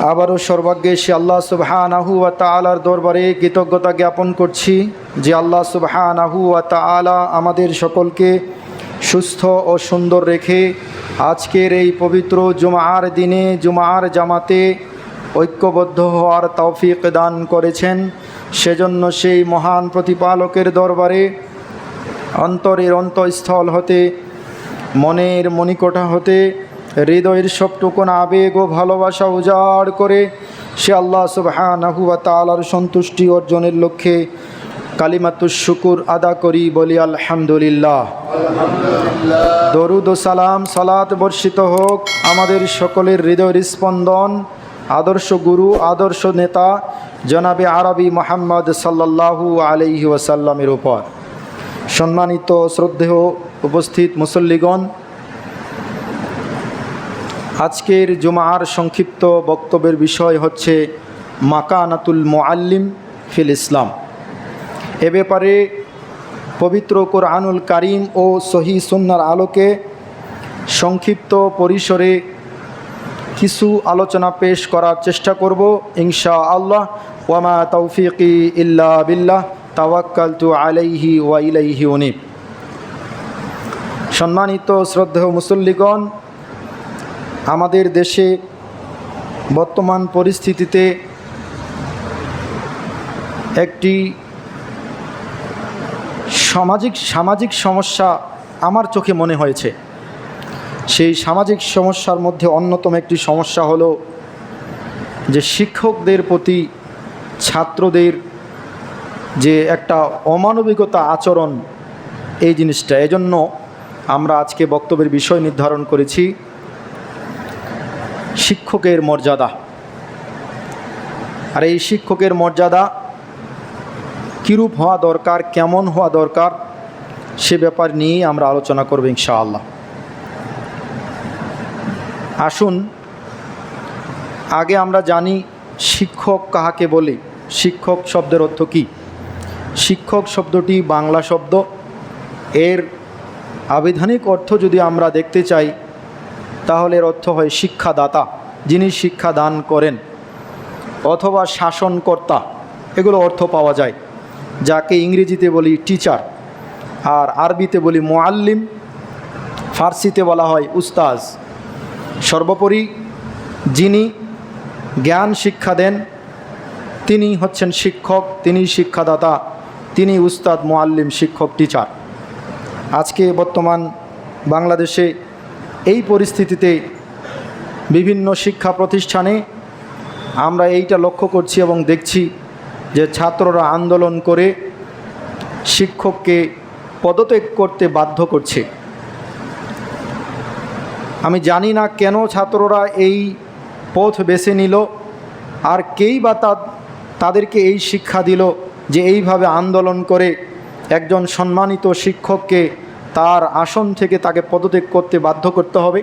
আবারও সর্বাগ্যে সে আল্লাহ সুবহানাহু ওয়া তাআলার দরবারে কৃতজ্ঞতা জ্ঞাপন করছি যে আল্লাহ সুবহানাহু ওয়া তাআলা আমাদের সকলকে সুস্থ ও সুন্দর রেখে আজকের এই পবিত্র জুমার দিনে, জুমার জামাতে ঐক্যবদ্ধ হওয়ার তৌফিক দান করেছেন। সেজন্য সেই মহান প্রতিপালকের দরবারে অন্তরের অন্তঃস্থল হতে, মনের মণিকোঠা হতে হৃদয়ের সবটুকুন আবেগ ও ভালোবাসা উজাড় করে সে আল্লাহ সুবহানাহু ওয়া তাআলার সন্তুষ্টি অর্জনের লক্ষ্যে কালিমাতুস শুকুর আদা করি বলি আলহামদুলিল্লাহ। দরুদ ও সালাম সালাত বর্ষিত হোক আমাদের সকলের হৃদয়ের স্পন্দন আদর্শ গুরু আদর্শ নেতা জনাবে আরবি মোহাম্মদ সাল্লাল্লাহু আলাইহি ওয়াসাল্লামের উপর। সম্মানিত শ্রদ্ধেয় উপস্থিত মুসল্লিগণ আজকের জুমার সংক্ষিপ্ত বক্তব্যের বিষয় হচ্ছে মাকানাতুল মোয়াল্লিম ফিল ইসলাম। এ ব্যাপারে পবিত্র কোরআনুল কারিম ও সহি সুন্নার আলোকে সংক্ষিপ্ত পরিসরে কিছু আলোচনা পেশ করার চেষ্টা করব ইনশা আল্লাহ ওয়ামা তৌফিকি ইল্লা বিল্লাহ। তাওয়াক্কাল তু আলাইহি ওয়া ইলাইহি উনিব। সম্মানিত শ্রদ্ধেয় মুসল্লিগণ আমাদের দেশে বর্তমান পরিস্থিতিতে একটি সামাজিক সামাজিক সমস্যা আমার চোখে মনে হয়েছে। সেই সামাজিক সমস্যার মধ্যে অন্যতম একটি সমস্যা হলো যে শিক্ষকদের প্রতি ছাত্রদের যে একটা অমানবিকতা আচরণ এই জিনিসটা, এজন্য আমরা আজকে বক্তব্যের বিষয় নির্ধারণ করেছি। শিক্ষকের মর্যাদা। আর এই শিক্ষকের মর্যাদা কীরূপ হওয়া দরকার, কেমন হওয়া দরকার, সে ব্যাপার নিয়েই আমরা আলোচনা করব ইনশাআল্লাহ। আসুন, আগে আমরা জানি শিক্ষক কাহাকে বলে, শিক্ষক শব্দের অর্থ কী? শিক্ষক শব্দটি বাংলা শব্দ। এর আবিধানিক অর্থ যদি আমরা দেখতে চাই তাহলে এর অর্থ হয় শিক্ষাদাতা, যিনি শিক্ষা দান করেন অথবা শাসনকর্তা। এগুলো অর্থ পাওয়া যায়। যাকে ইংরেজিতে বলি টিচার আর আরবিতে বলি মোয়াল্লিম ফার্সিতে বলা হয় উস্তাজ। সর্বোপরি যিনি জ্ঞান শিক্ষা দেন, তিনি হচ্ছেন শিক্ষক, তিনি শিক্ষাদাতা, তিনি উস্তাদ মোয়াল্লিম শিক্ষক টিচার আজকে বর্তমান বাংলাদেশে এই পরিস্থিতিতে বিভিন্ন শিক্ষা প্রতিষ্ঠানে আমরা এইটা লক্ষ্য করছি এবং দেখছি যে ছাত্ররা আন্দোলন করে শিক্ষককে পদত্যাগ করতে বাধ্য করছে। আমি জানি না কেন ছাত্ররা এই পথ বেছে নিল, আর কেই বা তাদেরকে এই শিক্ষা দিল যে এইভাবে আন্দোলন করে একজন সম্মানিত শিক্ষককে তার আসন থেকে তাকে পদত্যাগ করতে বাধ্য করতে হবে।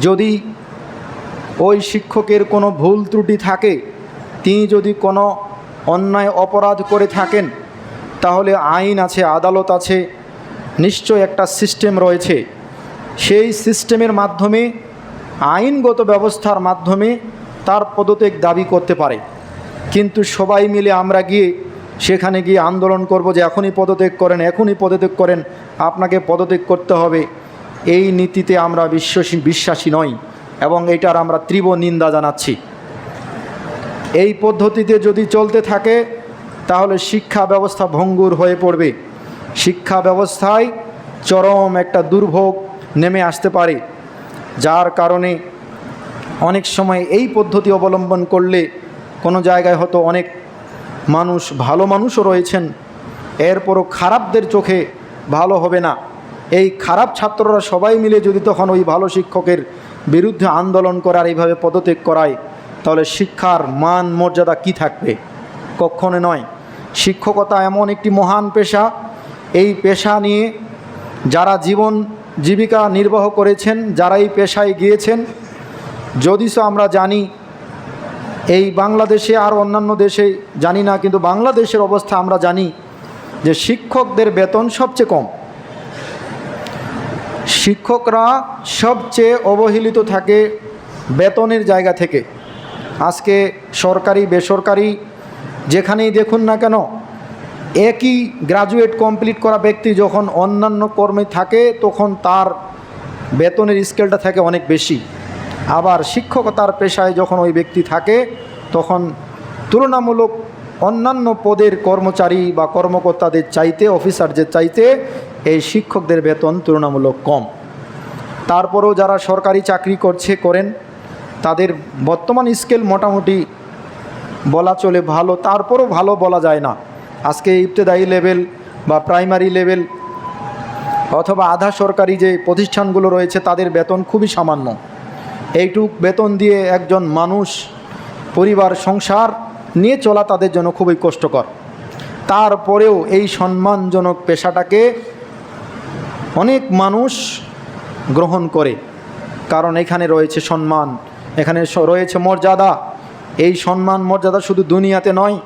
যদি ওই শিক্ষকের কোনো ভুল ত্রুটি থাকে, তিনি যদি কোনো অন্যায় অপরাধ করে থাকেন, তাহলে আইন আছে, আদালত আছে, নিশ্চয় একটা সিস্টেম রয়েছে। সেই সিস্টেমের মাধ্যমে, আইনগত ব্যবস্থার মাধ্যমে তার পদত্যাগ দাবি করতে পারে। কিন্তু সবাই মিলে আমরা গিয়ে সেখানে গিয়ে আন্দোলন করব যে এখনই পদত্যাগ করেন, এখনই পদত্যাগ করেন, আপনাকে পদত্যাগ করতে হবে। এই নীতিতে আমরা বিশ্বাসী বিশ্বাসী নই এবং এটার আমরা তীব্র নিন্দা জানাচ্ছি। এই পদ্ধতিতে যদি চলতে থাকে, তাহলে শিক্ষা ব্যবস্থা ভঙ্গুর হয়ে পড়বে। শিক্ষা ব্যবস্থায় চরম একটা দুর্ভোগ নেমে আসতে পারে, যার কারণে অনেক সময় এই পদ্ধতি অবলম্বন করলে কোনো জায়গায় হয়তো অনেক মানুষ ভালো মানুষও রয়েছেন, এরপরও খারাপদের চোখে ভালো হবে না। এই খারাপ ছাত্ররা সবাই মিলে যদি তখন ওই ভালো শিক্ষকের বিরুদ্ধে আন্দোলন করার এইভাবে পদত্যাগ করায়, তাহলে শিক্ষার মান, মর্যাদা কি থাকবে? কখনো নয়। শিক্ষকতা এমন একটি মহান পেশা। এই পেশা নিয়ে যারা জীবন জীবিকা নির্বাহ করেছেন, যারা এই পেশায় গিয়েছেন যদিচ আমরা জানি এই বাংলাদেশে আর অন্যান্য দেশে জানি না, কিন্তু বাংলাদেশের অবস্থা আমরা জানি যে শিক্ষকদের বেতন সবচেয়ে কম। শিক্ষকরা সবচেয়ে অবহেলিত থাকে বেতনের জায়গা থেকে। আজকে সরকারি, বেসরকারি, যেখানেই দেখুন না কেন, একই গ্রাজুয়েট কমপ্লিট করা ব্যক্তি যখন অন্যান্য কর্মে থাকে, তখন তার বেতনের স্কেলটা থাকে অনেক বেশি। আবার শিক্ষকতার পেশায় যখন ওই ব্যক্তি থাকে, তখন তুলনামূলক অন্যান্য পদের কর্মচারী বা কর্মকর্তাদের চাইতে, অফিসারদের চাইতে এই শিক্ষকদের বেতন তুলনামূলক কম। তারপরেও যারা সরকারি চাকরি করছে, করেন, তাদের বর্তমান স্কেল মোটামুটি বলা চলে ভালো, তারপরও ভালো বলা যায় না। আজকে ইবতেদায়ী লেভেল বা প্রাইমারি লেভেল অথবা আধা সরকারি যে প্রতিষ্ঠানগুলো রয়েছে, তাদের বেতন খুবই সামান্য। এইটুক বেতন দিয়ে একজন মানুষ, পরিবার, সংসার নিয়ে চলা তাদের জন্য খুবই কষ্টকর। তারপরেও এই সম্মানজনক পেশাটাকে অনেক মানুষ গ্রহণ করে। কারণ এখানে রয়েছে সম্মান, এখানে রয়েছে মর্যাদা। এই সম্মান মর্যাদা শুধু দুনিয়াতে নয়,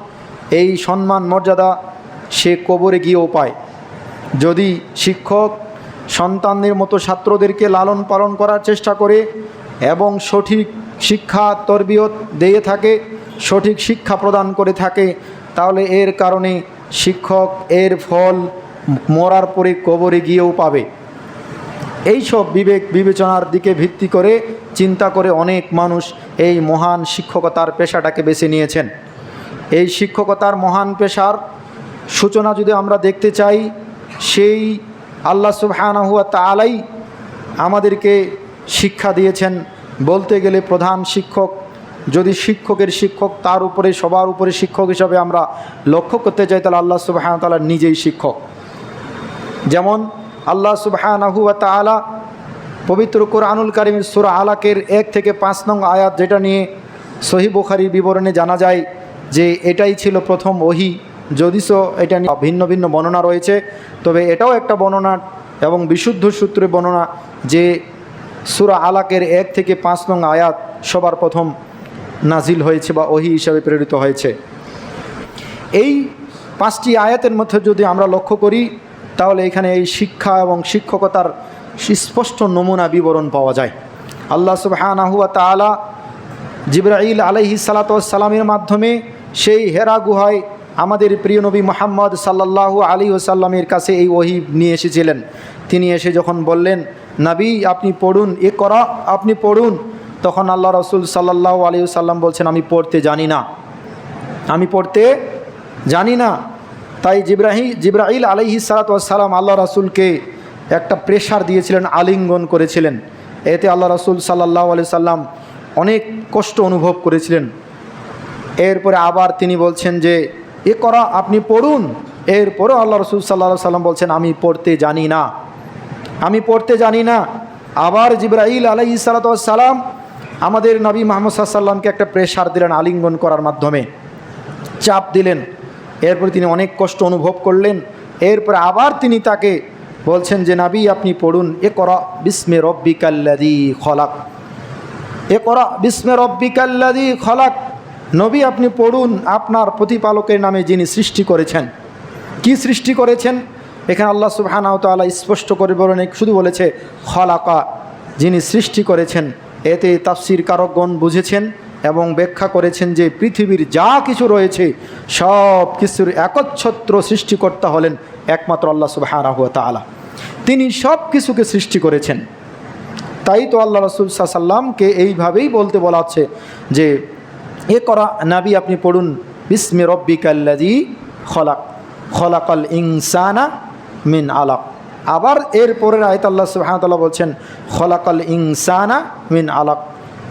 এই সম্মান মর্যাদা সে কবরে গিয়েও পায়। যদি শিক্ষক সন্তানদের মতো ছাত্রদেরকে লালন পালন করার চেষ্টা করে এবং সঠিক শিক্ষা তরবিয়ত দিয়ে থাকে, সঠিক শিক্ষা প্রদান করে থাকে, তাহলে এর কারণে শিক্ষক এর ফল মরার পরে কবরে গিয়েও পাবে। এই সব বিবেক বিবেচনার দিকে ভিত্তি করে চিন্তা করে অনেক মানুষ এই মহান শিক্ষকতার পেশাটাকে বেছে নিয়েছেন। এই শিক্ষকতার মহান পেশার সূচনা যদি আমরা দেখতে চাই, সেই আল্লাহ সুবহানাহুয়া তালাই আমাদেরকে শিক্ষা দিয়েছেন। বলতে গেলে প্রধান শিক্ষক, যদি শিক্ষকের শিক্ষক, তার উপরে, সবার উপরে শিক্ষক হিসাবে আমরা লক্ষ্য করতে চাই, তাহলে আল্লাহ সুবাহান তালা নিজেই শিক্ষক। যেমন আল্লাহ সুবহানাহু তাআলা পবিত্র কোরআনুল কারিমের সূরা আলাকের এক থেকে পাঁচ নং আয়াত যেটা নিয়ে সহি বুখারির বিবরণে জানা যায় যে এটাই ছিল প্রথম ওহি। যদিচ এটা নিয়ে ভিন্ন ভিন্ন বর্ণনা রয়েছে, তবে এটাও একটা বর্ণনা এবং বিশুদ্ধ সূত্রে বর্ণনা যে সূরা আলাকের এক থেকে পাঁচ নং আয়াত সবার প্রথম নাজিল হয়েছে বা ওহি হিসাবে প্রেরিত হয়েছে। এই পাঁচটি আয়াতের মধ্যে যদি আমরা লক্ষ্য করি, তাহলে এখানে এই শিক্ষা এবং শিক্ষকতার স্পষ্ট নমুনা বিবরণ পাওয়া যায়। আল্লাহ সুবহানাহুয়া তাআলা জিব্রাইল আলাইহি সালাতামের মাধ্যমে সেই হেরা গুহায় আমাদের প্রিয় নবী মোহাম্মদ সাল্লাল্লাহু আলী ওসাল্লামের কাছে এই ওহি নিয়ে এসেছিলেন। তিনি এসে যখন বললেন নাবি, আপনি পড়ুন এ করা আপনি পড়ুন। তখন আল্লাহ রসুল সাল্লাহ আলী সাল্লাম বলছেন, আমি পড়তে জানি না। আমি পড়তে জানি না। তাই জিব্রাহি জিব্রাহিল আলহি সালাতাম আল্লাহ রাসুলকে একটা প্রেশার দিয়েছিলেন, আলিঙ্গন করেছিলেন। এতে আল্লাহ রাসুল সাল্লাহ আলি সাল্লাম অনেক কষ্ট অনুভব করেছিলেন। এরপরে আবার তিনি বলছেন যে এ করা আপনি পড়ুন। এরপরেও আল্লাহ রসুল সাল্লাহ সাল্লাম বলছেন, আমি পড়তে জানি না। আমি পড়তে জানি না। আবার জিব্রাহিল আলহি সালাম আমাদের নবী মোহাম্মদ সাল্লামকে একটা প্রেশার দিলেন, আলিঙ্গন করার মাধ্যমে। চাপ দিলেন। এরপরে তিনি অনেক কষ্ট অনুভব করলেন। এরপরে আবার তিনি তাকে বলছেন যে, নাবি, আপনি পড়ুন। এ করা বিস্মে রব্বিকাল্লাদি খলাক। এ করা বিস্মে রব্বিকাল্লাদি খলাক। নবী, আপনি পড়ুন। আপনার প্রতিপালকের নামে যিনি সৃষ্টি করেছেন। কি সৃষ্টি করেছেন? এখানে আল্লাহ সুবহানাহু তাআলা স্পষ্ট করে বলেন, শুধু বলেছে, খলাকা যিনি সৃষ্টি করেছেন। এতে তাফসির কারকগণ বুঝেছেন এবং ব্যাখ্যা করেছেন যে পৃথিবীর যা কিছু রয়েছে, সব কিছুর একচ্ছত্র সৃষ্টিকর্তা হলেন একমাত্র আল্লাহ সুবহানাহু তাআলা। তিনি সব কিছুকে সৃষ্টি করেছেন। তাই তো আল্লাহ রসুল সাল্লামকে এইভাবেই বলতে বলা হচ্ছে যে এ করা নাবি, আপনি পড়ুন, বিস্মে রব্বিকাল্লাদি খলাক, খলাকাল ইনসানা মিন আলাক আবার এর পরের আয়ত আল্লাহ সুহামতাল্লাহ বলছেন, খলাকাল ইনসানা মিন আলাক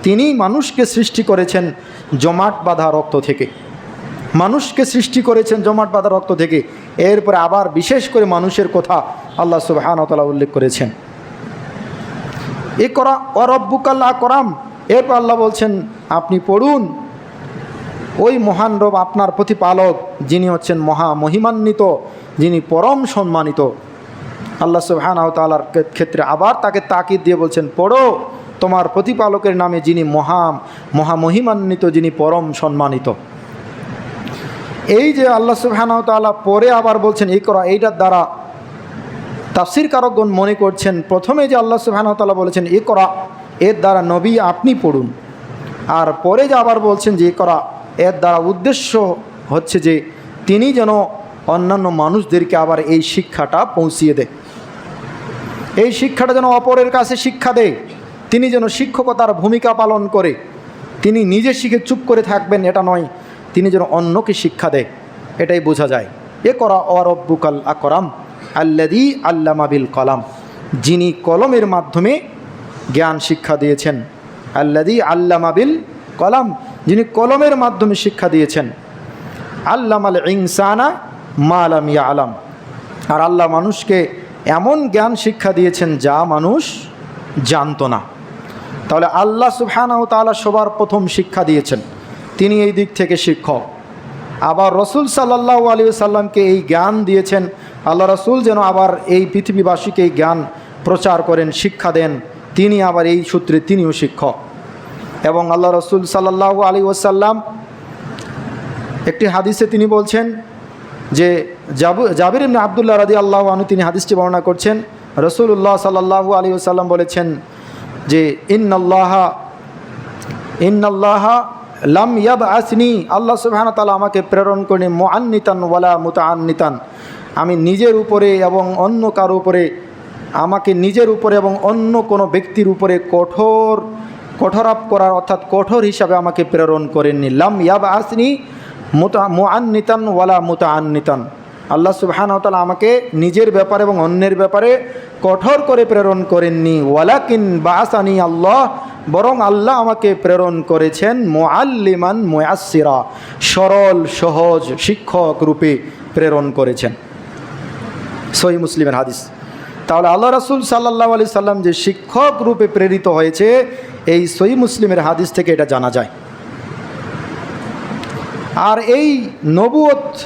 তিনি মানুষকে সৃষ্টি করেছেন জমাট বাঁধা রক্ত থেকে। মানুষকে সৃষ্টি করেছেন জমাট বাঁধা রক্ত থেকে। এরপরে আবার বিশেষ করে মানুষের কথা আল্লাহ সুবাহানতালা উল্লেখ করেছেন। এ করা অরব্বুকাল্লা করাম এরপর আল্লাহ বলছেন, আপনি পড়ুন ওই মহান রব আপনার প্রতিপালক, যিনি হচ্ছেন মহা মহিমান্বিত, যিনি পরম সম্মানিত। আল্লাহ সুবহানাহু তাআলার ক্ষেত্রে আবার তাকে তাকিদ দিয়ে বলছেন, পড়ো, তোমার প্রতিপালকের নামে যিনি মহা মহামহিমান্বিত যিনি পরম সম্মানিত। এই যে আল্লাহ সুবহানাহু তাআলা পরে আবার বলছেন এই করা এইটার দ্বারা তাফসির কারকগণ মনে করছেন, প্রথমে যে আল্লাহ সুবহানাহু তাআলা বলেছেন এ করা এর দ্বারা নবী আপনি পড়ুন। আর পরে যে আবার বলছেন যে এ করা এর দ্বারা উদ্দেশ্য হচ্ছে যে তিনি যেন অন্যান্য মানুষদেরকে আবার এই শিক্ষাটা পৌঁছিয়ে দেয়। এই শিক্ষাটা যেন অপরের কাছে শিক্ষা দেয়। তিনি যেন শিক্ষকতার ভূমিকা পালন করে। তিনি নিজে শিখে চুপ করে থাকবেন এটা নয়। তিনি যেন অন্যকে শিক্ষা দেয়। এটাই বোঝা যায়। এ করা অরব্বুকাল আকরাম আল্লাদি আল্লামা বিল কলাম। যিনি কলমের মাধ্যমে জ্ঞান শিক্ষা দিয়েছেন। আল্লাদি আল্লামা বিল কলাম। যিনি কলমের মাধ্যমে শিক্ষা দিয়েছেন। আল্লাম আল ইনসানা মালাম ইয়া আলাম আর আল্লাহ মানুষকে এমন জ্ঞান শিক্ষা দিয়েছেন যা মানুষ জানতো না। তাহলে আল্লাহ সুবহানাহু তাআলা সবার প্রথম শিক্ষা দিয়েছেন। তিনি এই দিক থেকে শিক্ষক। আবার রসুল সাল্লাহ আলী সাল্লামকে এই জ্ঞান দিয়েছেন। আল্লাহ রসুল যেন আবার এই পৃথিবীবাসীকে এই জ্ঞান প্রচার করেন, শিক্ষা দেন। তিনি আবার এই সূত্রে তিনিও শিক্ষক। এবং আল্লাহ রসুল সাল্লাহ আলী ওসাল্লাম একটি হাদিসে তিনি বলছেন যে জাবু, জাবির ইবনে আবদুল্লাহ রাদি আল্লাহ আনু তিনি হাদিসটি বর্ণনা করছেন। রসুল্লাহ সাল্লাহু আলী ওসাল্লাম বলেছেন যে ইন্নআল্লাহা ইন্নআল্লাহা লাম ইয়াব আসনি আল্লাহ সুবহান তালা আমাকে প্রেরণ করেন মোয়ান্নিতান ওয়ালা মুতাআন্নিতান। আমি নিজের উপরে এবং অন্য কারও উপরে, আমাকে নিজের উপরে এবং অন্য কোনো ব্যক্তির উপরে কঠোর কঠোরাপ করার অর্থাৎ কঠোর হিসাবে আমাকে প্রেরণ করেননি লাম ইয়াব আসনি মুতা ওয়ালা মুতাআন্নিতান। আল্লাহ সুবহান তালা আমাকে নিজের ব্যাপারে এবং অন্যের ব্যাপারে কঠোর করে প্রেরণ করেননি। ওয়ালা ওয়ালাকিন বাসানি আল্লাহ, বরং আল্লাহ আমাকে প্রেরণ করেছেন মোয়াল্লিমান মোয়াসিরা সরল, সহজ, শিক্ষক রূপে প্রেরণ করেছেন। সহি মুসলিমের হাদিস। তাহলে আল্লাহ রাসুল সাল্লাহ আলি সাল্লাম যে শিক্ষক রূপে প্রেরিত হয়েছে এই সই মুসলিমের হাদিস থেকে এটা জানা যায়। আর এই নবুয়ত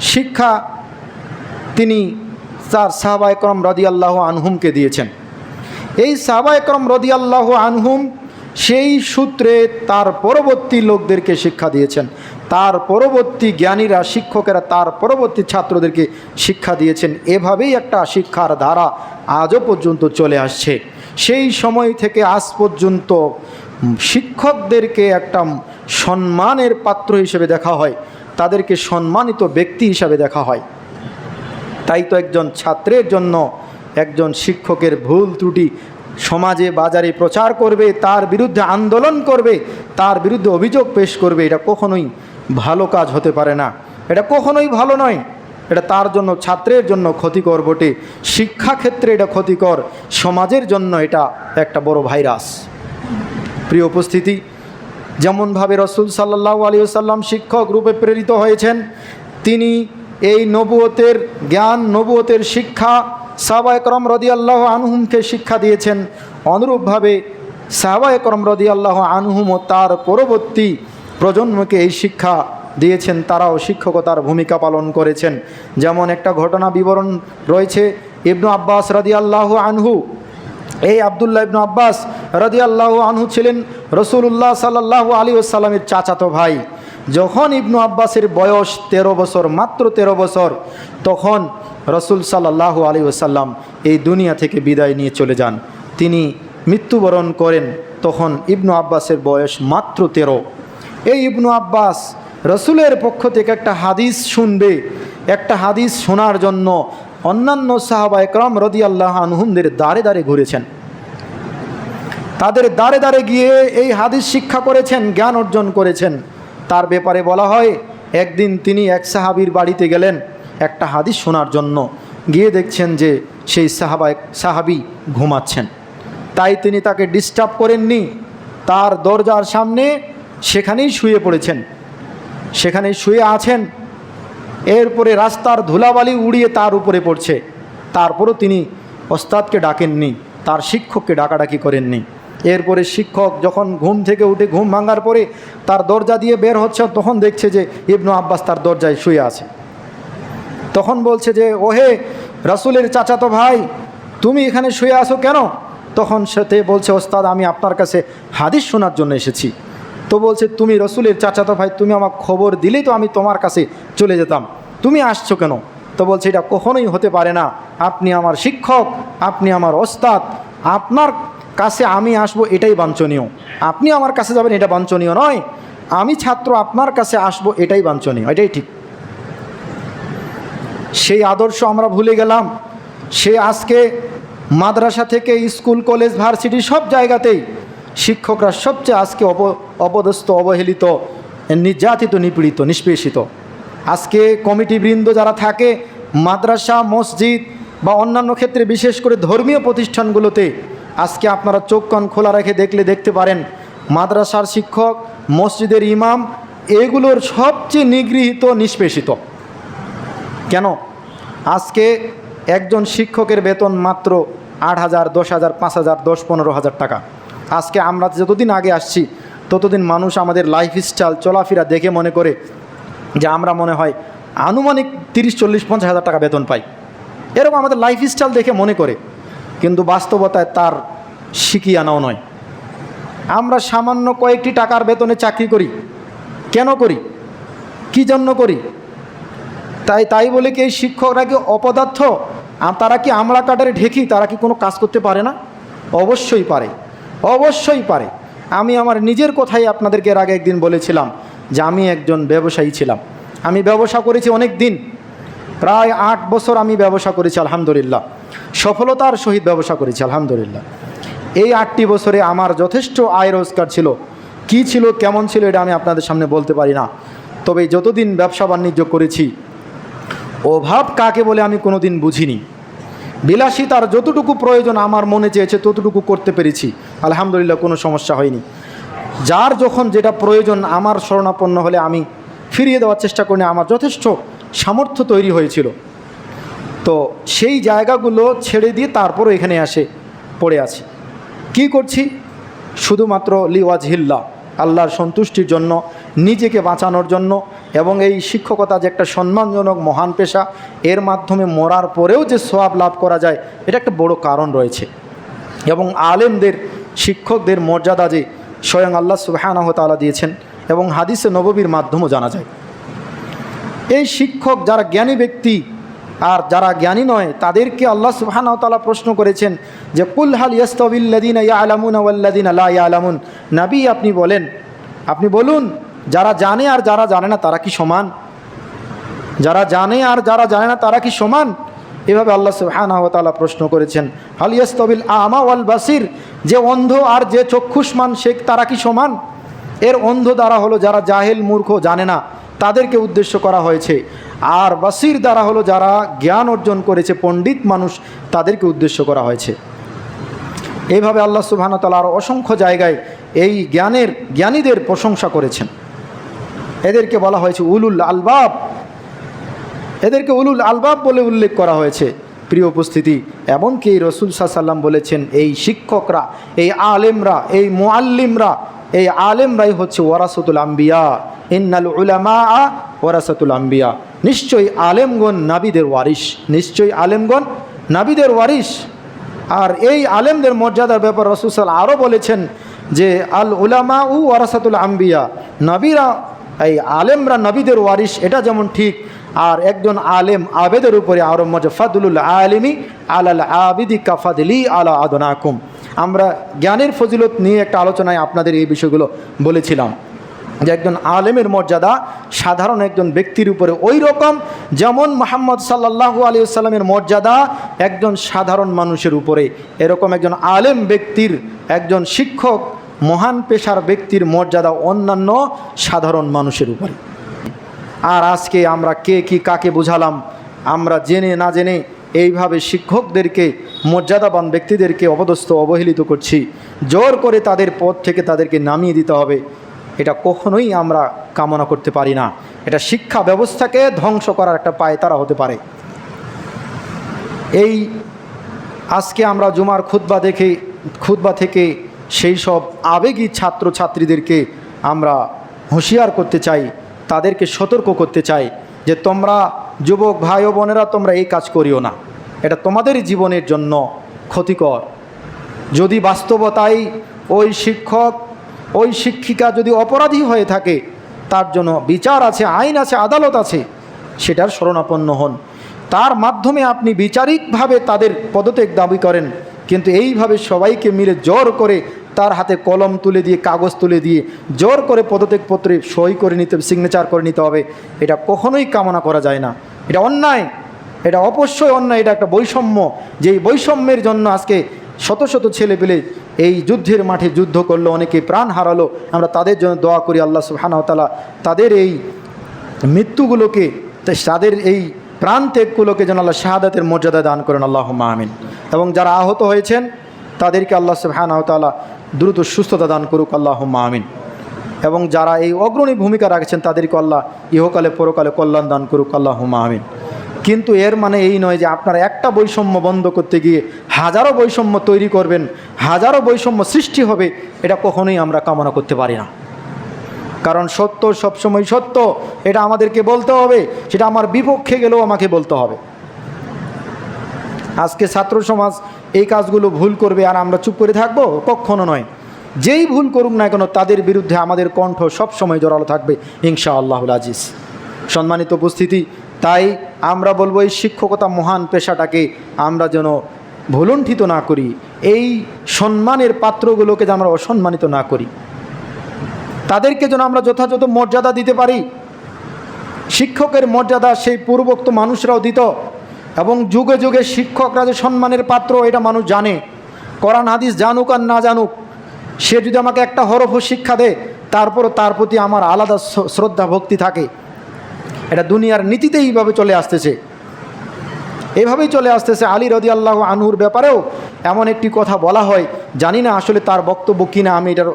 শিক্ষা তিনি তার সাহাবা একরম রদি আল্লাহ আনহুমকে দিয়েছেন। এই সাহাবা একরম রদি আল্লাহ আনহুম সেই সূত্রে তার পরবর্তী লোকদেরকে শিক্ষা দিয়েছেন। তার পরবর্তী জ্ঞানীরা, শিক্ষকেরা, তার পরবর্তী ছাত্রদেরকে শিক্ষা দিয়েছেন। এভাবেই একটা শিক্ষার ধারা আজও পর্যন্ত চলে আসছে। সেই সময় থেকে আজ পর্যন্ত শিক্ষকদেরকে একটা সম্মানের পাত্র হিসেবে দেখা হয়। তাদেরকে সম্মানিত ব্যক্তি হিসাবে দেখা হয়। তাই তো একজন ছাত্রের জন্য একজন শিক্ষকের ভুল ত্রুটি সমাজে বাজারে প্রচার করবে, তার বিরুদ্ধে আন্দোলন করবে, তার বিরুদ্ধে অভিযোগ পেশ করবে, এটা কখনোই ভালো কাজ হতে পারে না। এটা কখনোই ভালো নয়। এটা তার জন্য, ছাত্রের জন্য ক্ষতিকর বটে। শিক্ষাক্ষেত্রে এটা ক্ষতিকর, সমাজের জন্য এটা একটা বড় ভাইরাস। প্রিয় উপস্থিতি, যেমনভাবে রসুল সাল্লাহ আলী সাল্লাম শিক্ষক রূপে প্রেরিত হয়েছেন, তিনি এই নবুয়তের জ্ঞান, নবুয়তের শিক্ষা, সাহবা একরম রদি আল্লাহ আনহুমকে শিক্ষা দিয়েছেন। অনুরূপভাবে সাহবা একরম রদি আল্লাহ আনহুম ও তার পরবর্তী প্রজন্মকে এই শিক্ষা দিয়েছেন তারাও শিক্ষকতার ভূমিকা পালন করেছেন। যেমন একটা ঘটনা বিবরণ রয়েছে, ইবনু আব্বাস রদি আনহু। এই আবদুল্লাহ ইবনু আব্বাস রদি আনহু ছিলেন রসুল্লাহ সাল্লাহ আলী আসসালামের চাচাতো ভাই। যখন ইবনু আব্বাসের বয়স ১৩ বছর, মাত্র ১৩ বছর, তখন রসুল সাল্লাহ আলী ওসাল্লাম এই দুনিয়া থেকে বিদায় নিয়ে চলে যান। তিনি মৃত্যুবরণ করেন, তখন ইবনু আব্বাসের বয়স মাত্র ১৩ এই ইবনু আব্বাস রসুলের পক্ষ থেকে একটা হাদিস শুনবে, একটা হাদিস শোনার জন্য অন্যান্য সাহাবা একরম রদি আল্লাহ আনহুমদের দ্বারে দাঁড়ে ঘুরেছেন। তাদের দ্বারে দাঁড়ে গিয়ে এই হাদিস শিক্ষা করেছেন, জ্ঞান অর্জন করেছেন। তার ব্যাপারে বলা হয়, একদিন তিনি এক সাহাবির বাড়িতে গেলেন একটা হাদিস শোনার জন্য। গিয়ে দেখছেন যে সেই সাহাবা সাহাবি ঘুমাচ্ছেন। তাই তিনি তাকে ডিস্টার্ব করেননি। তার দরজার সামনে সেখানেই শুয়ে পড়েছেন। সেখানেই শুয়ে আছেন। এরপরে রাস্তার ধুলাবালি উড়িয়ে তার উপরে পড়ছে। তারপরও তিনি ওস্তাদকে ডাকেননি, তার শিক্ষককে ডাকাডাকি করেননি। এরপরে শিক্ষক যখন ঘুম থেকে উঠে ঘুম ভাঙার পরে তার দরজা দিয়ে বের হচ্ছে, তখন দেখছে যে ইবনু আব্বাস তার দরজায় শুয়ে আছে। তখন বলছে যে, ওহে রাসুলের চাচাতো ভাই, তুমি এখানে শুয়ে আসো কেন? তখন সাথে বলছে, ওস্তাদ, আমি আপনার কাছে হাদিস শোনার জন্য এসেছি। তো বলছে, তুমি রসুলের চাচাতো ভাই, তুমি আমার খবর দিলেই তো আমি তোমার কাছে চলে যেতাম। তুমি আসছো কেন? তো বলছে, এটা কখনোই হতে পারে না। আপনি আমার শিক্ষক, আপনি আমার ওস্তাদ, আপনার কাছে আমি আসব, এটাই বাঞ্ছনীয়। আপনি আমার কাছে যাবেন, এটা বাঞ্ছনীয় নয়। আমি ছাত্র, আপনার কাছে আসব, এটাই বাঞ্ছনীয়। এটাই ঠিক। সেই আদর্শ আমরা ভুলে গেলাম। সে আজকে মাদ্রাসা থেকে স্কুল, কলেজ, ভার্সিটি সব জায়গাতেই শিক্ষকরা সবচেয়ে আজকে অপ অপদস্থ, অবহেলিত, নির্যাতিত, নিপীড়িত, নিষ্পেষিত। আজকে কমিটিবৃন্দ যারা থাকে, মাদ্রাসা, মসজিদ বা অন্যান্য ক্ষেত্রে বিশেষ করে ধর্মীয় প্রতিষ্ঠানগুলোতে আজকে আপনারা চোখ কান খোলা রেখে দেখলে দেখতে পারেন, মাদ্রাসার শিক্ষক, মসজিদের ইমাম, এগুলোর সবচেয়ে নিগৃহীত, নিষ্পেষিত। কেন? আজকে একজন শিক্ষকের বেতন মাত্র আট হাজার, দশ হাজার, পাঁচ হাজার, দশ, পনেরো হাজার টাকা। আজকে আমরা যতদিন আগে আসছি, ততদিন মানুষ আমাদের লাইফস্টাইল চলাফেরা দেখে মনে করে যে আমরা মনে হয় আনুমানিক তিরিশ, চল্লিশ, পঞ্চাশ হাজার টাকা বেতন পাই। এরকম আমাদের লাইফস্টাইল দেখে মনে করে, কিন্তু বাস্তবতায় তার শিখিয়ানাও নয়। আমরা সামান্য কয়েকটি টাকার বেতনে চাকরি করি, কেন করি? কি জন্য করি? তাই তাই বলে কি এই শিক্ষকরা কি অপদার্থ? তারা কি আমরা কাটারে ঢেকি? তারা কি কোনো কাজ করতে পারে না? অবশ্যই পারে। অবশ্যই পারে। আমি আমার নিজের কথাই আপনাদেরকে এর আগে একদিন বলেছিলাম যে আমি একজন ব্যবসায়ী ছিলাম। আমি ব্যবসা করেছি অনেক দিন। প্রায় আট বছর আমি ব্যবসা করেছি, আলহামদুলিল্লাহ। সফলতার সহিত ব্যবসা করেছি, আলহামদুলিল্লাহ। এই আটটি বছরে আমার যথেষ্ট আয় রোজগার ছিল। কি ছিল, কেমন ছিল, এটা আমি আপনাদের সামনে বলতে পারি না। তবে যতদিন ব্যবসা বাণিজ্য করেছি, অভাব কাকে বলে আমি কোনোদিন বুঝিনি। বিলাসিতার যতটুকু প্রয়োজন আমার মনে চেয়েছে ততটুকু করতে পেরেছি। আলহামদুলিল্লাহ, কোনো সমস্যা হয়নি। যার যখন যেটা প্রয়োজন আমার শরণাপন্ন হলে আমি ফিরিয়ে দেওয়ার চেষ্টা করি আমার যথেষ্ট সামর্থ্য তৈরি হয়েছিল। তো সেই জায়গাগুলো ছেড়ে দিয়ে তারপরও এখানে আসে পড়ে আছি। কি করছি? শুধুমাত্র লিওয়াজ লিওয়াজহিল্লা আল্লাহর সন্তুষ্টির জন্য, নিজেকে বাঁচানোর জন্য এবং এই শিক্ষকতা যে একটা সম্মানজনক, মহান পেশা, এর মাধ্যমে মরার পরেও যে সোয়াব লাভ করা যায়, এটা একটা বড় কারণ রয়েছে। এবং আলেমদের, শিক্ষকদের মর্যাদা যে স্বয়ং আল্লাহ সুবাহানাহ তালা দিয়েছেন এবং হাদিসে নববীর মাধ্যমও জানা যায়। এই শিক্ষক যারা জ্ঞানী ব্যক্তি আর যারা জ্ঞানী নয়, তাদেরকে আল্লাহ সুবহানাহু তাআলা প্রশ্ন করেছেন যে, কুল হাল আলামুন ইয়ালামুন ওয়াল্লাযিনা ইয়া আলামুন নবী আপনি বলেন, আপনি বলুন, যারা জানে আর যারা জানে না, তারা কি সমান? যারা জানে আর যারা জানে না, তারা কি সমান? এভাবে আল্লাহ সুবহানাহু তাআলা প্রশ্ন করেছেন, হাল ইয়াস্তাবিল আমা ওয়াল বাসির? যে অন্ধ আর যে চক্ষুষ্মান শেখ তারা কি সমান? এর অন্ধ দ্বারা হলো যারা জাহেল, মূর্খ, জানে না, তাদেরকে উদ্দেশ্য করা হয়েছে। আর বাসির দ্বারা হলো যারা জ্ঞান অর্জন করেছে, পণ্ডিত মানুষ, তাদেরকে উদ্দেশ্য করা হয়েছে। এইভাবে আল্লাহ সুবহান তালা আরও অসংখ্য জায়গায় এই জ্ঞানের, জ্ঞানীদের প্রশংসা করেছেন। এদেরকে বলা হয়েছে উলুল আলবাব। এদেরকে উলুল আলবাব বলে উল্লেখ করা হয়েছে। প্রিয় উপস্থিতি, এমনকি রসুল সাল্লাম বলেছেন, এই শিক্ষকরা, এই আলেমরা, এই মোয়াল্লিমরা এই আলেমরাই হচ্ছে ওয়ারাসতুল আম্বিয়া। ইন্নাল উলামা ওয়ারাসাতুল আম্বিয়া। নিশ্চয়ই আলেমগণ নাবিদের ওয়ারিস নিশ্চয়ই আলেমগণ নাবিদের ওয়ারিস আর এই আলেমদের মর্যাদার ব্যাপার রসুসাল আরও বলেছেন যে, আল উলামা উ ওয়ারাসাতুল আম্বিয়া। নবীরা, এই আলেমরা নবীদের ওয়ারিস এটা যেমন ঠিক, আর একজন আলেম আবেদের উপরে আরও মজফাদুল আলিমি আলাল আবিদি কাফাদলি আলা আদনাকুম। আমরা জ্ঞানের ফজিলত নিয়ে একটা আলোচনায় আপনাদের এই বিষয়গুলো বলেছিলাম যে একজন আলেমের মর্যাদা সাধারণ একজন ব্যক্তির উপরে ওই রকম যেমন মোহাম্মদ সাল্লাহু আলী সাল্লামের মর্যাদা একজন সাধারণ মানুষের উপরে। এরকম একজন আলেম ব্যক্তির, একজন শিক্ষক, মহান পেশার ব্যক্তির মর্যাদা অন্যান্য সাধারণ মানুষের উপরে। আর আজকে আমরা কে কি কাকে বুঝালাম, আমরা জেনে না জেনে এইভাবে শিক্ষকদেরকে, মর্যাদাবান ব্যক্তিদেরকে অপদস্থ, অবহেলিত করছি। জোর করে তাদের পথ থেকে তাদেরকে নামিয়ে দিতে হবে। এটা কখনোই আমরা কামনা করতে পারি না। এটা শিক্ষা ব্যবস্থাকে ধ্বংস করার একটা পায় তারা হতে পারে। এই আজকে আমরা জুমার খুতবা দেখে, খুতবা থেকে সেই সব আবেগী ছাত্র ছাত্রীদেরকে আমরা হুঁশিয়ার করতে চাই, তাদেরকে সতর্ক করতে চাই যে তোমরা যুবক ভাই ও বোনেরা, তোমরা এই কাজ করিও না। এটা তোমাদের জীবনের জন্য ক্ষতিকর। যদি বাস্তবতায় ওই শিক্ষক, ওই শিক্ষিকা যদি অপরাধী হয়ে থাকে, তার জন্য বিচার আছে, আইন আছে, আদালত আছে, সেটার শরণাপন্ন হন। তার মাধ্যমে আপনি বিচারিকভাবে তাদের পদত্যাগ দাবি করেন, কিন্তু এইভাবে সবাইকে মিলে জোর করে তার হাতে কলম তুলে দিয়ে, কাগজ তুলে দিয়ে জোর করে পদত্যাগপত্রে সই করে নিতে সিগনেচার করে নিতে হবে, এটা কখনোই কামনা করা যায় না। এটা অন্যায়, এটা অবশ্যই অন্যায়, এটা একটা বৈষম্য। যেই বৈষম্যের জন্য আজকে শত শত ছেলে পেলে এই যুদ্ধের মাঠে যুদ্ধ করল, অনেকে প্রাণ হারালো। আমরা তাদের জন্য দোয়া করি আল্লাহ সুবহানাহু তাদের এই মৃত্যুগুলোকে, তাদের এই প্রাণ ত্যাগগুলোকে যেন আল্লাহ শাহাদাতের মর্যাদা দান করেন আল্লাহ মাহমিন এবং যারা আহত হয়েছেন, তাদেরকে আল্লাহ সুবহানাহু তাআলা দ্রুত সুস্থতা দান করুক আল্লাহ আমিন। এবং যারা এই অগ্রণী ভূমিকা রাখছেন তাদেরকে আল্লাহ ইহকালে পরকালে কল্যাণ দান করুক আল্লাহ আমিন। কিন্তু এর মানে এই নয় যে আপনারা একটা বৈষম্য বন্ধ করতে গিয়ে হাজারো বৈষম্য তৈরি করবেন, হাজারো বৈষম্য সৃষ্টি হবে, এটা কখনোই আমরা কামনা করতে পারি না। কারণ সত্য সবসময় সত্য, এটা আমাদেরকে বলতে হবে, সেটা আমার বিপক্ষে গেলেও আমাকে বলতে হবে। আজকে ছাত্র সমাজ এই কাজগুলো ভুল করবে আর আমরা চুপ করে থাকব? কখনো নয়। যেই ভুল করুক না কেন, তাদের বিরুদ্ধে আমাদের কণ্ঠ সবসময় জোরালো থাকবে ইনশা আল্লাহুল আজিজ। সম্মানিত উপস্থিতি, তাই আমরা বলব এই শিক্ষকতা মহান পেশাটাকে আমরা যেন ভুলুণ্ঠিত না করি, এই সম্মানের পাত্রগুলোকে যেন আমরা অসম্মানিত না করি। তাদেরকে যেন আমরা যথাযথ মর্যাদা দিতে পারি, শিক্ষকের মর্যাদা সেই পূর্বোক্ত মানুষরাও দিত, এবং যুগে যুগে শিক্ষকরা যে সম্মানের পাত্র, এটা মানুষ জানে। করান হাদিস জানুক আর না জানুক সে যদি আমাকে একটা হরফ শিক্ষা দেয় তারপর তার প্রতি আমার আলাদা শ্রদ্ধা, ভক্তি থাকে। এটা দুনিয়ার নীতিতে এইভাবে চলে আসতেছে। এভাবেই চলে আসতেছে আলী রদি আল্লাহ আনহুর ব্যাপারেও এমন একটি কথা বলা হয়। জানি না আসলে তার বক্তব্য কিনা, আমি এটার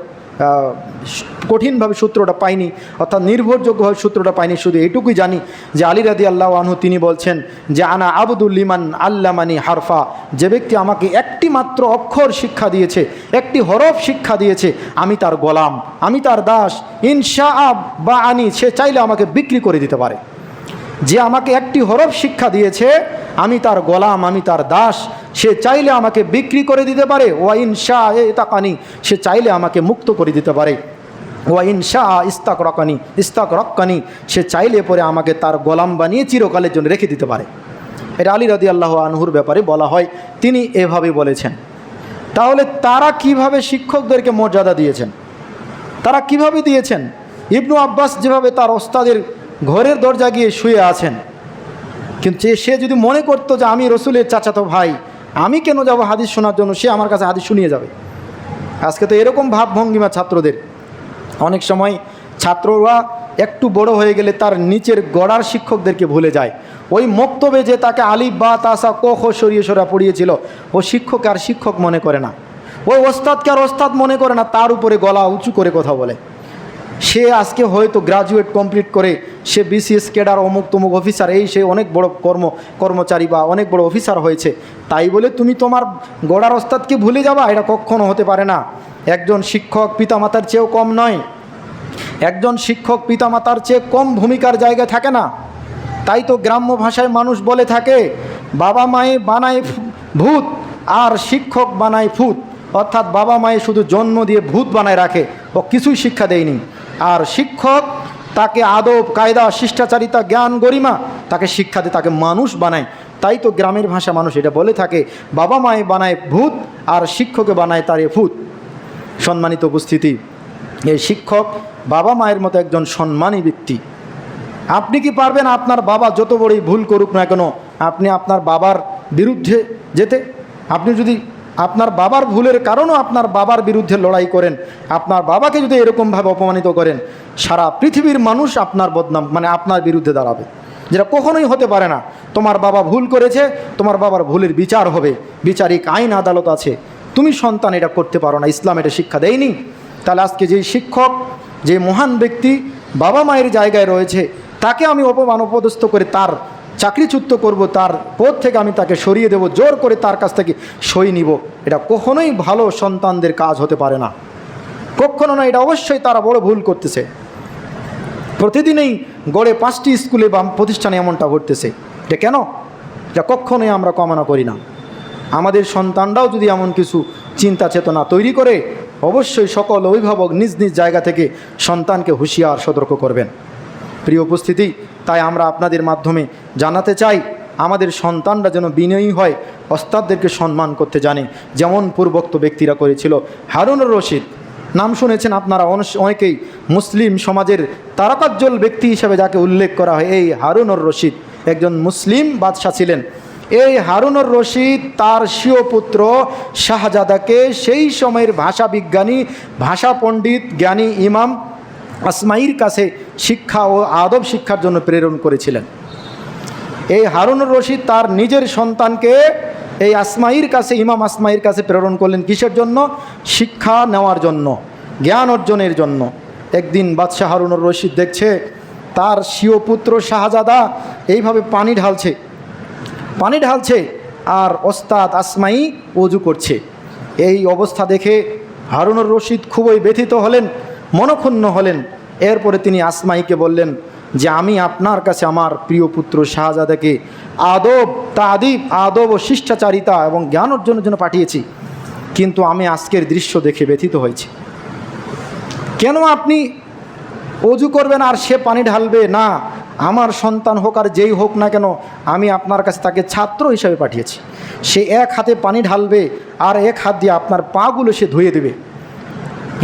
কঠিনভাবে সূত্রটা পাইনি, অর্থাৎ নির্ভরযোগ্যভাবে সূত্রটা পাইনি, শুধু এইটুকুই জানি যে আলী রাদি আল্লাহ আনহু তিনি বলছেন, যে আনা আবদুল লিমান আল্লামানি হারফা, যে ব্যক্তি আমাকে একটি মাত্র অক্ষর শিক্ষা দিয়েছে, একটি হরফ শিক্ষা দিয়েছে, আমি তার গোলাম, আমি তার দাস ইনশা আব বা আনি, সে চাইলে আমাকে বিক্রি করে দিতে পারে। যে আমাকে একটি হরফ শিক্ষা দিয়েছে, আমি তার গোলাম, আমি তার দাস, সে চাইলে আমাকে বিক্রি করে দিতে পারে। ওয়াইন শাহ এ তাকানি, সে চাইলে আমাকে মুক্ত করে দিতে পারে। ওয়াইন শাহ ইস্তাক রকানি ইস্তাক রক্কানি সে চাইলে পরে আমাকে তার গোলাম বানিয়ে চিরকালের জন্য রেখে দিতে পারে। এটা আলী রাদি আল্লাহ আনহুর ব্যাপারে বলা হয়, তিনি এভাবে বলেছেন। তাহলে তারা কীভাবে শিক্ষকদেরকে মর্যাদা দিয়েছেন? তারা কীভাবে দিয়েছেন? ইবনু আব্বাস যেভাবে তার ওস্তাদের ঘরের দরজা গিয়ে শুয়ে আছেন। কিন্তু সে- যদি মনে করতো যে আমি রসুলের চাচাতো ভাই, আমি কেন যাব হাদিস শোনার জন্য? সে আমার কাছে হাদিস শুনিয়ে যাবে। আজকে তো এরকম ভাবভঙ্গিমা ছাত্রদের। অনেক সময় ছাত্ররা একটু বড় হয়ে গেলে তার নিচের গড়ার শিক্ষকদেরকে ভুলে যায়। ওই মক্তবে যে তাকে আলিফ, বা তাসা ক, খ সরিয়ে সরা পড়িয়েছিল, ও শিক্ষক আর শিক্ষক মনে করে না। ওই ওস্তাদকে আর ওস্তাদ মনে করে না, তার উপরে গলা উঁচু করে কথা বলে। সে আজকে হয়তো গ্রাজুয়েট কমপ্লিট করে, সে বিসিএস ক্যাডার অমুক তমুক অফিসার এই সে অনেক বড় কর্ম, কর্মচারী বা অনেক বড় অফিসার হয়েছে। তাই বলে তুমি তোমার গড়ার ওস্তাদকে ভুলে যাবা, এটা কখনো হতে পারে না। একজন শিক্ষক পিতামাতার চেয়েও কম নয়। একজন শিক্ষক পিতামাতার চেয়ে কম ভূমিকার জায়গায় থাকে না। তাই তো গ্রাম্য ভাষায় মানুষ বলে থাকে, বাবা মায়ে বানায় ভূত, আর শিক্ষক বানায় ফুত অর্থাৎ বাবা মায়ে শুধু জন্ম দিয়ে ভূত বানায় রাখে, ও কিছুই শিক্ষা দেয়নি। আর শিক্ষক তাকে আদব, কায়দা, শিষ্টাচারিতা, জ্ঞান, গরিমা, তাকে শিক্ষা দিয়ে তাকে মানুষ বানায়। তাই তো গ্রামের ভাষা মানুষ এটা বলে থাকে, বাবা মায়ে বানায় ভূত আর শিক্ষকে বানায় তারে ভূত। সম্মানিত উপস্থিতি এই শিক্ষক বাবা মায়ের মতো একজন সম্মানী ব্যক্তি। আপনি কি পারবেন আপনার বাবা যত বড়ই ভুল করুক না কেন, আপনি আপনার বাবার বিরুদ্ধে যেতে? আপনি যদি আপনার বাবার ভুলের কারণও আপনার বাবার বিরুদ্ধে লড়াই করেন। আপনার বাবাকে যদি এরকমভাবে অপমানিত করেন, সারা পৃথিবীর মানুষ আপনার বদনাম মানে আপনার বিরুদ্ধে দাঁড়াবে। যেটা কখনোই হতে পারে না। তোমার বাবা ভুল করেছে, তোমার বাবার ভুলের বিচার হবে। বিচারিক আইন আদালত আছে। তুমি সন্তান, এটা করতে পারো না। ইসলাম এটা শিক্ষা দেয়নি। তাহলে আজকে যেই শিক্ষক যে মহান ব্যক্তি বাবা মায়ের জায়গায় রয়েছে, তাকে আমি অপমান, অপদস্থ করে তার চাকরিচ্যুত করব, তার পদ থেকে আমি তাকে সরিয়ে দেব, জোর করে তার কাছ থেকে সই নিব। এটা কখনোই ভালো সন্তানদের কাজ হতে পারে না। কখনো না, এটা অবশ্যই তারা বড় ভুল করতেছে। প্রতিদিনই গড়ে পাঁচটি স্কুলে বা প্রতিষ্ঠানে এমনটা ঘটতেছে। এটা কেন? এটা কখনোই আমরা কামনা করি না। আমাদের সন্তানরাও যদি এমন কিছু চিন্তা চেতনা তৈরি করে, অবশ্যই সকল অভিভাবক নিজ নিজ জায়গা থেকে সন্তানকে হুঁশিয়ার, সতর্ক করবেন। প্রিয় উপস্থিতি, তাই আমরা আপনাদের মাধ্যমে জানাতে চাই, আমাদের সন্তানরা যেন বিনয়ী হয়, ওস্তাদদেরকে সম্মান করতে জানে। যেমন পূর্বোক্ত ব্যক্তিরা করেছিল। হারুনুর রশিদ, নাম শুনেছেন আপনারা অনেকেই। মুসলিম সমাজের তারকাজ্জ্বল ব্যক্তি হিসেবে যাকে উল্লেখ করা হয়, এই হারুনুর রশিদ একজন মুসলিম বাদশাহ ছিলেন। এই হারুনুর রশিদ তার স্বীয় পুত্র শাহজাদাকে সেই সময়ের ভাষা বিজ্ঞানী ভাষা পণ্ডিত, জ্ঞানী ইমাম আসমাইর কাছে শিক্ষা ও আদব শিক্ষার জন্য প্রেরণ করেছিলেন। এই হারুনুর রশিদ তার নিজের সন্তানকে এই আসমাইর কাছে, ইমাম আসমাইর কাছে প্রেরণ করলেন কিসের জন্য? শিক্ষা নেওয়ার জন্য, জ্ঞান অর্জনের জন্য। একদিন বাদশাহ হারুনুর রশিদ দেখছে, তার স্বীয় পুত্র শাহজাদা এইভাবে পানি ঢালছে পানি ঢালছে আর ওস্তাদ আসমাই অজু করছে। এই অবস্থা দেখে হারুনুর রশিদ খুবই ব্যথিত হলেন। মনক্ষুণ্ণ হলেন। এরপরে তিনি আসমাইকে বললেন যে, আমি আপনার কাছে আমার প্রিয় পুত্র শাহজাদাকে আদব, তাদিব, আদব ও শিষ্টাচারিতা এবং জ্ঞান অর্জনের জন্য পাঠিয়েছি। কিন্তু আমি আজকের দৃশ্য দেখে ব্যথিত হয়েছি। কেন আপনি অজু করবেন আর সে পানি ঢালবে? না, আমার সন্তান হোক আর যেই হোক না কেন, আমি আপনার কাছে তাকে ছাত্র হিসাবে পাঠিয়েছি। সে এক হাতে পানি ঢালবে আর এক হাত দিয়ে আপনার পাগুলো সে ধুয়ে দেবে।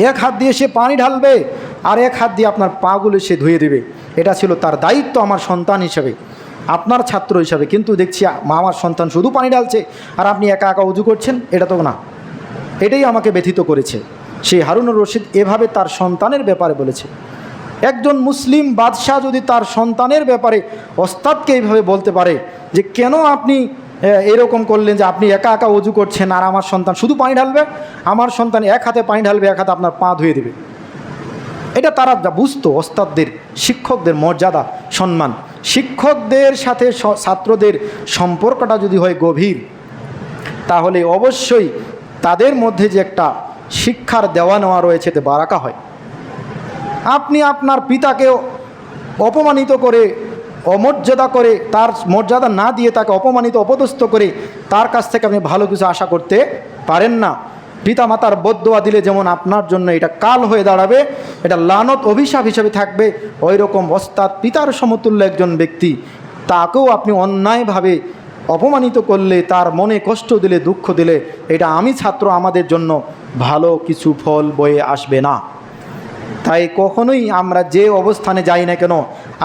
এক হাত দিয়ে সে পানি ঢালবে আর এক হাত দিয়ে আপনার পাগুলো সে ধুয়ে দেবে। এটা ছিল তার দায়িত্ব আমার সন্তান হিসাবে, আপনার ছাত্র হিসাবে। কিন্তু দেখছি মা আমার সন্তান শুধু পানি ঢালছে আর আপনি একা একা উজু করছেন, এটা তো না। এটাই আমাকে ব্যথিত করেছে। সেই হারুনুর রশিদ এভাবে তার সন্তানের ব্যাপারে বলেছে। একজন মুসলিম বাদশাহ যদি তার সন্তানের ব্যাপারে ওস্তাদকে এইভাবে বলতে পারে যে কেন আপনি এরকম করলেন যে আপনি একা একা অজু করছেন আর আমার সন্তান শুধু পানি ঢালবে, আমার সন্তান এক হাতে পানি ঢালবে, এক হাতে আপনার পা ধুয়ে দেবে। এটা তারা যা বুঝতো, ওস্তাদদের, শিক্ষকদের মর্যাদা, সম্মান। শিক্ষকদের সাথে ছাত্রদের সম্পর্কটা যদি হয় গভীর, তাহলে অবশ্যই তাদের মধ্যে যে একটা শিক্ষার দেওয়া নেওয়া রয়েছে তে বারাকা হয়। আপনি আপনার পিতাকে অপমানিত করে অমর্যাদা করে, তার মর্যাদা না দিয়ে তাকে অপমানিত, অপদস্থ করে, তার কাছ থেকে আপনি ভালো কিছু আশা করতে পারেন না। পিতা মাতার বদোয়া দিলে যেমন আপনার জন্য এটা কাল হয়ে দাঁড়াবে, এটা লানত অভিশাপ হিসেবে থাকবে ওই রকম অস্তাদ পিতার সমতুল্য একজন ব্যক্তি, তাকেও আপনি অন্যায়ভাবে অপমানিত করলে, তার মনে কষ্ট দিলে, দুঃখ দিলে, এটা আমি ছাত্র আমাদের জন্য ভালো কিছু ফল বয়ে আসবে না। তাই কখনোই আমরা যে অবস্থানে যাই না কেন,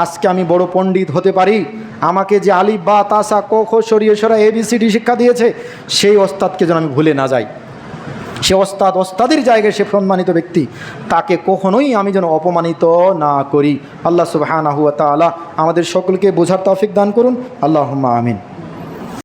আজকে আমি বড় পণ্ডিত হতে পারি। আমাকে যে আলিফ বা তাসা ক, খ সরিয়ে সরা এবিসিডি শিক্ষা দিয়েছে, সেই ওস্তাদকে যেন আমি ভুলে না যাই। সে ওস্তাদ ওস্তাদের জায়গায় সে সম্মানিত ব্যক্তি, তাকে কখনোই আমি যেন অপমানিত না করি। আল্লাহ সুবাহ আমাদের সকলকে বোঝার তৌফিক দান করুন। আল্লাহ আমিন।